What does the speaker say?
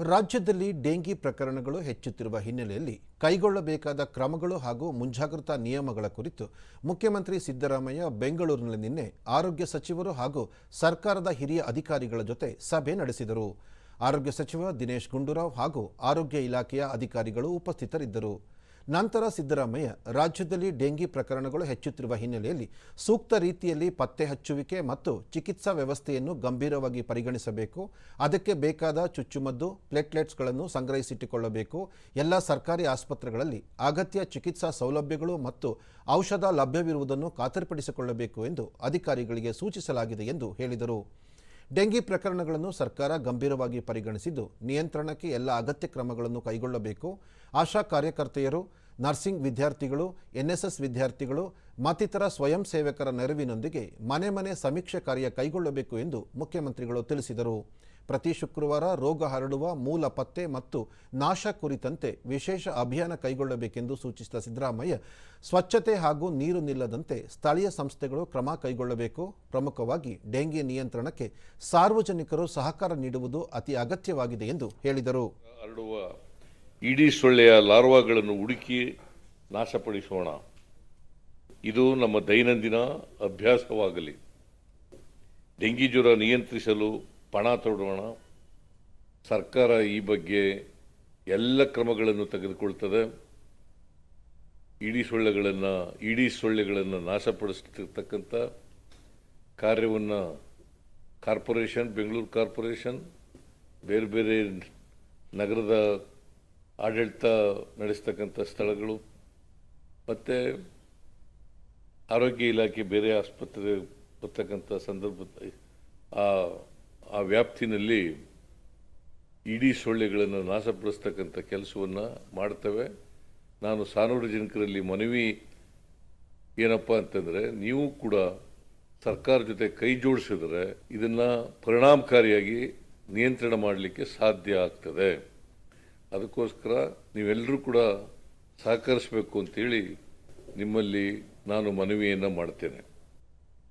ರಾಜ್ಯದಲ್ಲಿ ಡೆಂಗಿ ಪ್ರಕರಣಗಳು ಹೆಚ್ಚುತ್ತಿರುವ ಹಿನ್ನೆಲೆಯಲ್ಲಿ ಕೈಗೊಳ್ಳಬೇಕಾದ ಕ್ರಮಗಳು ಹಾಗೂ ಮುಂಜಾಗ್ರತಾ ನಿಯಮಗಳ ಕುರಿತು ಮುಖ್ಯಮಂತ್ರಿ ಸಿದ್ದರಾಮಯ್ಯ ಬೆಂಗಳೂರಿನಲ್ಲಿ ನಿನ್ನೆ ಆರೋಗ್ಯ ಸಚಿವರು ಹಾಗೂ ಸರ್ಕಾರದ ಹಿರಿಯ ಅಧಿಕಾರಿಗಳ ಜೊತೆ ಸಭೆ ನಡೆಸಿದರು. ಆರೋಗ್ಯ ಸಚಿವ ದಿನೇಶ್ ಗುಂಡೂರಾವ್ ಹಾಗೂ ಆರೋಗ್ಯ ಇಲಾಖೆಯ ಅಧಿಕಾರಿಗಳು ಉಪಸ್ಥಿತರಿದ್ದರು. ನಂತರ ಸಿದ್ದರಾಮಯ್ಯ ರಾಜ್ಯದಲ್ಲಿ ಡೆಂಗಿ ಪ್ರಕರಣಗಳು ಹೆಚ್ಚುತ್ತಿರುವ ಹಿನ್ನೆಲೆಯಲ್ಲಿ ಸೂಕ್ತ ರೀತಿಯಲ್ಲಿ ಪತ್ತೆ ಹಚ್ಚುವಿಕೆ ಮತ್ತು ಚಿಕಿತ್ಸಾ ವ್ಯವಸ್ಥೆಯನ್ನು ಗಂಭೀರವಾಗಿ ಪರಿಗಣಿಸಬೇಕು. ಅದಕ್ಕೆ ಬೇಕಾದ ಚುಚ್ಚುಮದ್ದು, ಪ್ಲೇಟ್ಲೆಟ್ಸ್ಗಳನ್ನು ಸಂಗ್ರಹಿಸಿಟ್ಟುಕೊಳ್ಳಬೇಕು. ಎಲ್ಲ ಸರ್ಕಾರಿ ಆಸ್ಪತ್ರೆಗಳಲ್ಲಿ ಅಗತ್ಯ ಚಿಕಿತ್ಸಾ ಸೌಲಭ್ಯಗಳು ಮತ್ತು ಔಷಧ ಲಭ್ಯವಿರುವುದನ್ನು ಖಾತರಿಪಡಿಸಿಕೊಳ್ಳಬೇಕು ಎಂದು ಅಧಿಕಾರಿಗಳಿಗೆ ಸೂಚಿಸಲಾಗಿದೆ ಎಂದು ಹೇಳಿದರು. ಡೆಂಗಿ ಪ್ರಕರಣಗಳನ್ನು ಸರ್ಕಾರ ಗಂಭೀರವಾಗಿ ಪರಿಗಣಿಸಿದ್ದು ನಿಯಂತ್ರಣಕ್ಕೆ ಎಲ್ಲ ಅಗತ್ಯ ಕ್ರಮಗಳನ್ನು ಕೈಗೊಳ್ಳಬೇಕು. ಆಶಾ ಕಾರ್ಯಕರ್ತೆಯರು, ನರ್ಸಿಂಗ್ ವಿದ್ಯಾರ್ಥಿಗಳು, ಎನ್ಎಸ್ಎಸ್ ವಿದ್ಯಾರ್ಥಿಗಳು, ಮತ್ತಿತರ ಸ್ವಯಂ ಸೇವಕರ ನೆರವಿನೊಂದಿಗೆ ಮನೆ ಮನೆ ಸಮೀಕ್ಷೆ ಕಾರ್ಯ ಕೈಗೊಳ್ಳಬೇಕು ಎಂದು ಮುಖ್ಯಮಂತ್ರಿಗಳು ತಿಳಿಸಿದರು. ಪ್ರತಿ ಶುಕ್ರವಾರ ರೋಗ ಹರಡುವ ಮೂಲ ಪತ್ತೆ ಮತ್ತು ನಾಶ ಕುರಿತಂತೆ ವಿಶೇಷ ಅಭಿಯಾನ ಕೈಗೊಳ್ಳಬೇಕೆಂದು ಸೂಚಿಸಿದ ಸಿದ್ದರಾಮಯ್ಯ, ಸ್ವಚ್ಛತೆ ಹಾಗೂ ನೀರು ನಿಲ್ಲದಂತೆ ಸ್ಥಳೀಯ ಸಂಸ್ಥೆಗಳು ಕ್ರಮ ಕೈಗೊಳ್ಳಬೇಕು. ಪ್ರಮುಖವಾಗಿ ಡೆಂಗಿ ನಿಯಂತ್ರಣಕ್ಕೆ ಸಾರ್ವಜನಿಕರು ಸಹಕಾರ ನೀಡುವುದು ಅತಿ ಅಗತ್ಯವಾಗಿದೆ ಎಂದು ಹೇಳಿದರು. ಇಡೀ ಸೊಳ್ಳೆಯ ಲಾರ್ವಾಗಳನ್ನು ಹುಡುಕಿ ನಾಶಪಡಿಸೋಣ. ಇದು ನಮ್ಮ ದೈನಂದಿನ ಅಭ್ಯಾಸವಾಗಲಿ. ಡೆಂಗಿ ಜ್ವರ ನಿಯಂತ್ರಿಸಲು ಪಣ ತೊಡೋಣ. ಸರ್ಕಾರ ಈ ಬಗ್ಗೆ ಎಲ್ಲ ಕ್ರಮಗಳನ್ನು ತೆಗೆದುಕೊಳ್ತದೆ. ಇಡೀ ಸೊಳ್ಳೆಗಳನ್ನು ಇಡೀ ಸೊಳ್ಳೆಗಳನ್ನು ನಾಶಪಡಿಸ್ತಿರ್ತಕ್ಕಂಥ ಕಾರ್ಯವನ್ನು ಕಾರ್ಪೊರೇಷನ್, ಬೆಂಗಳೂರು ಕಾರ್ಪೊರೇಷನ್, ಬೇರೆ ಬೇರೆ ನಗರದ ಆಡಳಿತ ನಡೆಸ್ತಕ್ಕಂಥ ಸ್ಥಳಗಳು, ಮತ್ತು ಆರೋಗ್ಯ ಇಲಾಖೆ ಬೇರೆ ಆಸ್ಪತ್ರೆ ಬರ್ತಕ್ಕಂಥ ಸಂದರ್ಭ ಆ ಆ ವ್ಯಾಪ್ತಿನಲ್ಲಿ ಇಡೀ ಸೊಳ್ಳೆಗಳನ್ನು ನಾಶಪಡಿಸ್ತಕ್ಕಂಥ ಕೆಲಸವನ್ನು ಮಾಡ್ತೇವೆ. ನಾನು ಸಾರ್ವಜನಿಕರಲ್ಲಿ ಮನವಿ ಏನಪ್ಪ ಅಂತಂದರೆ, ನೀವು ಕೂಡ ಸರ್ಕಾರ ಜೊತೆ ಕೈ ಜೋಡಿಸಿದರೆ ಇದನ್ನು ಪರಿಣಾಮಕಾರಿಯಾಗಿ ನಿಯಂತ್ರಣ ಮಾಡಲಿಕ್ಕೆ ಸಾಧ್ಯ ಆಗ್ತದೆ. ಅದಕ್ಕೋಸ್ಕರ ನೀವೆಲ್ಲರೂ ಕೂಡ ಸಹಕರಿಸಬೇಕು ಅಂತೇಳಿ ನಿಮ್ಮಲ್ಲಿ ನಾನು ಮನವಿಯನ್ನು ಮಾಡ್ತೇನೆ.